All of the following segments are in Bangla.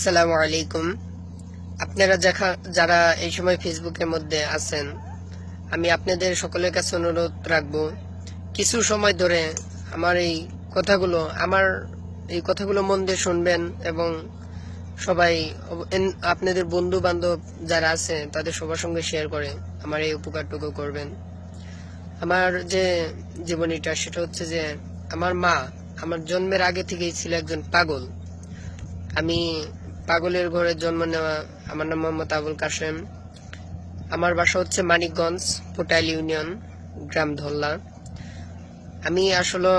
আসসালামু আলাইকুম। আপনারা যারা এই সময় ফেসবুকের মধ্যে আছেন, আমি আপনাদের সকলের কাছে অনুরোধ রাখব, কিছু সময় ধরে আমার এই কথাগুলো, আমার এই কথাগুলো মন দিয়ে শুনবেন এবং সবাই আপনাদের বন্ধু বান্ধব যারা আছে, তাদের সবার সঙ্গে শেয়ার করে আমার এই উপকারটুকু করবেন। আমার যে জীবনীটা, সেটা হচ্ছে যে আমার মা, আমার জন্মের আগে থেকেই ছিল একজন পাগল। আমি পাগলের ঘরে জন্ম নেওয়া, আমার নাম মোহাম্মদ আবুল কাশেম। আমার বাসা হচ্ছে মানিকগঞ্জ পোটাইল ইউনিয়ন, গ্রাম ধল্লা। আমি আসলে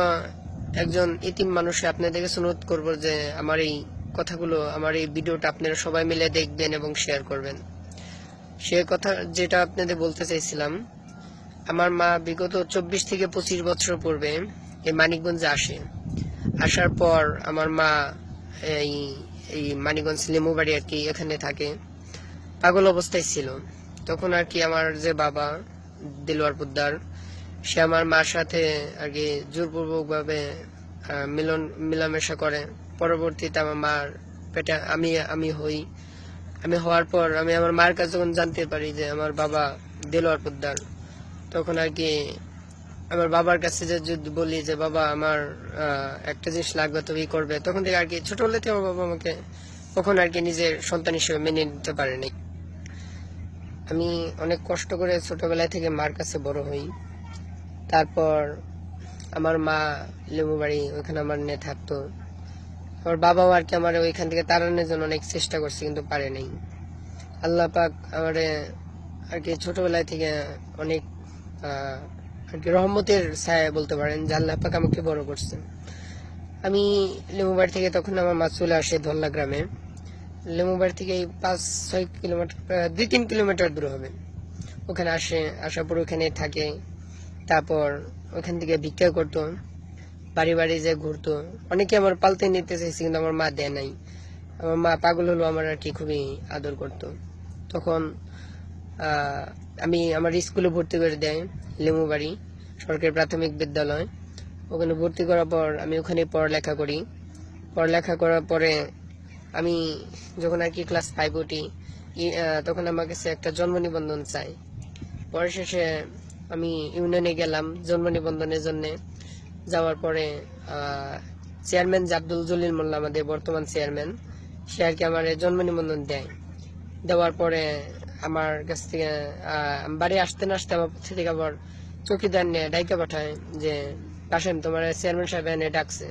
একজন ইতিম মানুষে আপনাদেরকে অনুরোধ করব যে আমার এই কথাগুলো, আমার এই ভিডিওটা আপনারা সবাই মিলে দেখবেন এবং শেয়ার করবেন। সে কথা যেটা আপনাদের বলতে চাইছিলাম, আমার মা বিগত চব্বিশ থেকে পঁচিশ বছর পূর্বে এই মানিকগঞ্জে আসে। আসার পর আমার মা এই এই মানিকগঞ্জ লেমুবাড়ি আর কি এখানে থাকে। পাগল অবস্থায় ছিল। তখন আর কি আমার যে বাবা দিলওয়ার পোদ্দার, সে আমার মার সাথে আর কি জোরপূর্বক ভাবে মিলন, মিলামেশা করে। পরবর্তীতে আমার মার পেটে আমি আমি হই। আমি হওয়ার পর আমি আমার মার কাছে যখন জানতে পারি যে আমার বাবা দিলওয়ার পোদ্দার, তখন আর কি আমার বাবার কাছে যে যদি বলি যে, বাবা, আমার একটা জিনিস লাগবে তুমি করবে, তখন থেকে আর কি ছোটবেলা থেকে আমার বাবা আমাকে কখন আর কি নিজের সন্তান হিসেবে মেনে নিতে পারেনি। আমি অনেক কষ্ট করে ছোটবেলা থেকে মার কাছে বড় হই। তারপর আমার মা লেবু বাড়ি, ওইখানে আমার নিয়ে থাকতো। আমার বাবাও আর কি আমার ওইখান থেকে তাড়ানোর জন্য অনেক চেষ্টা করছে, কিন্তু পারে নাই। আল্লাহ পাক আমারে আর কি ছোটবেলায় থেকে অনেক আর কি রহমতের ছায়া বলতে পারেন যে আল্লাহ পাক আমাকে বড় করছেন। আমি লেমুবাড়ি থেকে তখন আমার মা চলে আসে ধল্লা গ্রামে। লেমুবাড়ি থেকে এই পাঁচ, ছয় কিলোমিটার দুই, তিন কিলোমিটার দূর হবে। ওখানে আসে, আসার পর ওখানে থাকে, তারপর ওখান থেকে ভিক্ষা করতো, বাড়ি বাড়ি যে ঘুরতো। অনেকে আমার পালতে নিতে চাইছে কিন্তু আমার মা দেয় নাই। আমার মা পাগল হলো আমার আর কি খুবই আদর করতো। তখন আমি আমার স্কুলে ভর্তি করে দেয় লেমু বাড়ি। সরকারি প্রাথমিক বিদ্যালয়। ওখানে ভর্তি করার পর আমি ওখানে পড়ালেখা করি। পড়ালেখা করার পরে আমি যখন আর কি ক্লাস ফাইভ উঠি তখন আমার কাছে একটা জন্ম নিবন্ধন চাই। পরে শেষে আমি ইউনিয়নে গেলাম জন্ম নিবন্ধনের জন্য। যাওয়ার পরে চেয়ারম্যান যে আব্দুল জলিল মোল্লা আমাদের বর্তমান চেয়ারম্যান সে আর কি আমার জন্ম নিবন্ধন দেয়। দেওয়ার পরে আমার কাছ থেকে বাড়ি আসতে না আসতে আমার থেকে আবার চৌকিদার নিয়ে ডাইকা পাঠায় যে কাশেম তোমার চেয়ারম্যান সাহেব এনে ডাকছে।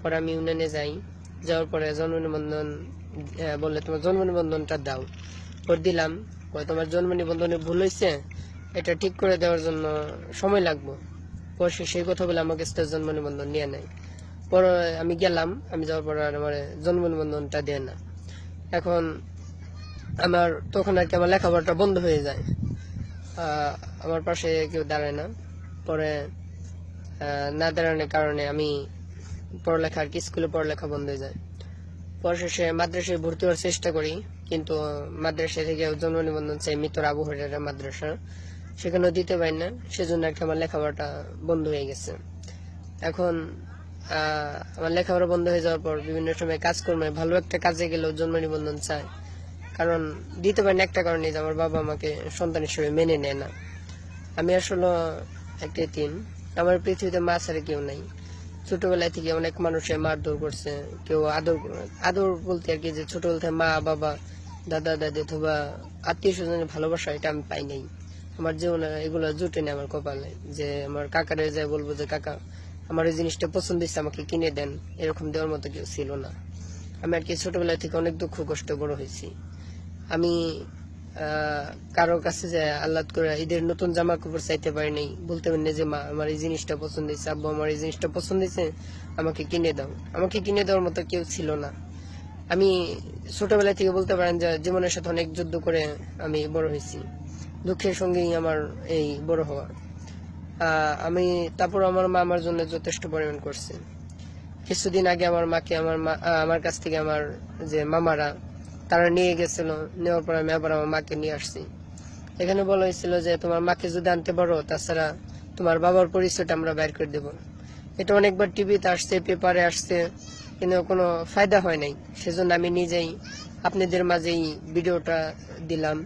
পরে আমি ইউনিয়নে যাই, যাওয়ার পরে জন্ম নিবন্ধন বললে, তোমার জন্ম নিবন্ধনটা দাও। পর দিলাম পরে তোমার জন্ম নিবন্ধনে ভুল হয়েছে এটা ঠিক করে দেওয়ার জন্য সময় লাগবে। পরে সেই কথা বলে আমার কাছে জন্ম নিবন্ধন নিয়ে নেয়। পরে আমি গেলাম, আমি যাওয়ার পরে আমার জন্ম নিবন্ধনটা দেয় না। এখন আমার তখন আর কি আমার লেখাপড়াটা বন্ধ হয়ে যায়। আমার পাশে কেউ দাঁড়ায় না। পরে না দাঁড়ানোর কারণে আমি পড়ালেখা আর কি, স্কুলে পড়ালেখা বন্ধ হয়ে যায়। পরে শেষে মাদ্রাসায় ভর্তি হওয়ার চেষ্টা করি, কিন্তু মাদ্রাসা থেকে জন্ম নিবন্ধন চাই মিতর আবু হরিয়ার মাদ্রাসা। সেখানেও দিতে পারি না, সেজন্য কি আমার লেখাপড়াটা বন্ধ হয়ে গেছে। এখন আমার লেখাপড়া বন্ধ হয়ে যাওয়ার পর বিভিন্ন সময় কাজ কর্মে ভালো একটা কাজে গেলেও জন্ম নিবন্ধন চায় কারণ দিতে পারেন একটা কারণে যে আমার বাবা আমাকে সন্তান হিসেবে মেনে নেয় না। আমি আসলে একটা তিন আমার পৃথিবীতে মা ছাড়া কেউ নাই। ছোটবেলায় থেকে অনেক মানুষে মারধর করছে, কেউ আদর আদর বলতে আর কি যে ছোটবেলা থেকে মা, বাবা, দাদা, দাদি অথবা আত্মীয় স্বজনের ভালোবাসা এটা আমি পাই নাই। আমার জীবনে এগুলো জুটে নেই আমার কপালে। যে আমার কাকারে যাই বলব যে, কাকা, আমার এই জিনিসটা পছন্দ হচ্ছে আমাকে কিনে দেন। এরকম দেওয়ার মতো কেউ ছিল না। আমি আর কি ছোটবেলা থেকে অনেক দুঃখ, কষ্ট বড় হয়েছি। আমি কারোর কাছে যে আল্লাহ করে ঈদের নতুন জামা কাপড় চাইতে পারি নাই, বলতে পারি না যে, মা, আমার এই জিনিসটা পছন্দ হয়েছে, আব্বু আমার এই জিনিসটা পছন্দ হয়েছে, আমাকে কিনে দাও। আমাকে কিনে দেওয়ার মতো কেউ ছিল না। আমি ছোটবেলা থেকে বলতে পারেন যে, জীবনের সাথে অনেক যুদ্ধ করে আমি বড় হয়েছি। দুঃখের সঙ্গেই আমার এই বড় হওয়া। আমি, তারপর আমার মা আমার জন্য যথেষ্ট পরিমাণ করছে। কিছুদিন আগে আমার মাকে, আমার মা আমার কাছ থেকে আমার যে মামারা তারা নিয়ে গেছিল, নেওয়ার পর আমি আবার আমার মাকে নিয়ে আসছি। এখানে বলা হয়েছিল যে, তোমার মাকে যদি আনতে পারো, তাছাড়া তোমার বাবার পরিচয়টা আমরা বের করে দেবো। এটা অনেকবার টিভিতে আসছে, পেপারে আসছে, কিন্তু কোনো ফায়দা হয় নাই। সেজন্য আমি নিজেই আপনাদের মাঝেই ভিডিওটা দিলাম।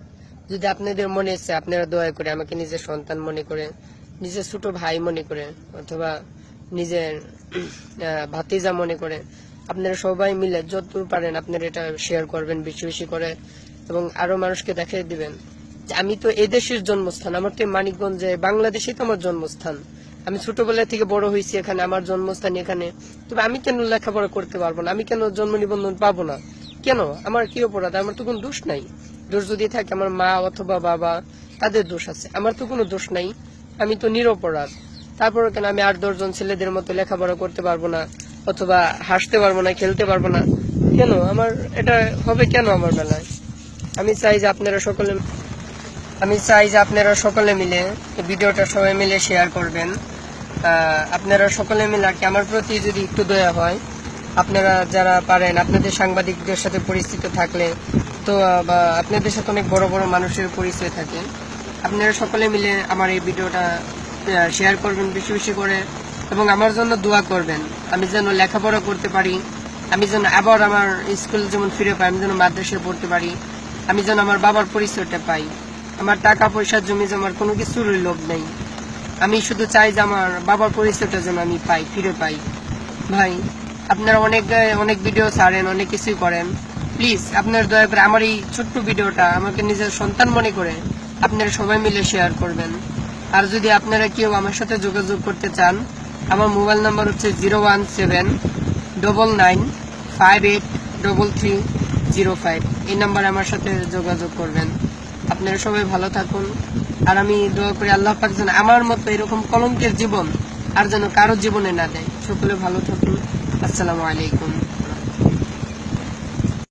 যদি আপনাদের মনে আছে, আপনারা দয়া করে আমাকে নিজের সন্তান মনে করে, নিজের ছোট ভাই মনে করে, অথবা নিজের ভাতিজা মনে করে আপনারা সবাই মিলে যতদূর পারেন আপনারা এটা শেয়ার করবেন, বেশি বেশি করে, এবং আরও মানুষকে দেখিয়ে দিবেন। আমি তো এদেশের জন্মস্থান, আমার তো মানিকগঞ্জে বাংলাদেশে তো আমার জন্মস্থান। আমি ছোটবেলা থেকে বড় হয়েছি এখানে, আমার জন্মস্থান এখানে। তবে আমি কেন লেখাপড়া করতে পারব না? আমি কেন জন্ম নিবন্ধন পাবো না? কেন? আমার কি অপরাধ? আমার তো কোনো দোষ নাই। দোষ যদি থাকে, আমার মা অথবা বাবা, তাদের দোষ আছে। আমার তো কোনো দোষ নাই। আমি তো নিরপরাধ। তারপরে কেন আমি আট দশজন ছেলেদের মতো লেখাপড়া করতে পারব না? অথবা হাসতে পারব না, খেলতে পারব না। কেন? আমার এটা হবে কেন আমার বেলায়? আমি চাই যে আপনারা সকলে, আমি চাই যে আপনারা সকলে মিলে ভিডিওটা সবাই মিলে শেয়ার করবেন। আপনারা সকলে মিলে আর কি, আমার প্রতি যদি একটু দয়া হয়, আপনারা যারা পারেন, আপনাদের সাংবাদিকদের সাথে পরিচিত থাকলে, তো, বা আপনাদের সাথে অনেক বড় বড় মানুষের পরিচয় থাকে। আপনারা সকলে মিলে আমার এই ভিডিওটা শেয়ার করবেন বেশি বেশি করে। এবং আমার জন্য দোয়া করবেন। আমি যেন লেখাপড়া করতে পারি, আমি যেন আবার আমার স্কুল যেমন ফিরে পাই, আমি যেন মাদ্রাসায় পড়তে পারি, আমি যেন আমার বাবার পরিচয়টা পাই। আমার টাকা পয়সা জমি জমার কোনো কিছুর লোভ নেই। আমি শুধু চাই যে আমার বাবার পরিচয়টা যেন আমি পাই, ফিরে পাই। ভাই, আপনারা অনেক অনেক ভিডিও ছাড়েন, অনেক কিছুই করেন। প্লিজ আপনার দয়া করে আমার এই ছোট্ট ভিডিওটা আমাকে নিজের সন্তান মনে করে আপনারা সবাই মিলে শেয়ার করবেন। আর যদি আপনারা কেউ আমার সাথে যোগাযোগ করতে চান আমার মোবাইল নাম্বার হচ্ছে zero one seven double nine five eight double three zero five. এই নাম্বারে আমার সাথে যোগাযোগ করবেন। আপনারা সবাই ভালো থাকুন। আর আমি দোয়া করি আল্লাহ পাক যেন আমার মতো এরকম কলঙ্কের জীবন আর যেন কারও জীবনে না দেয়। সকলে ভালো থাকুন। আসসালামু আলাইকুম।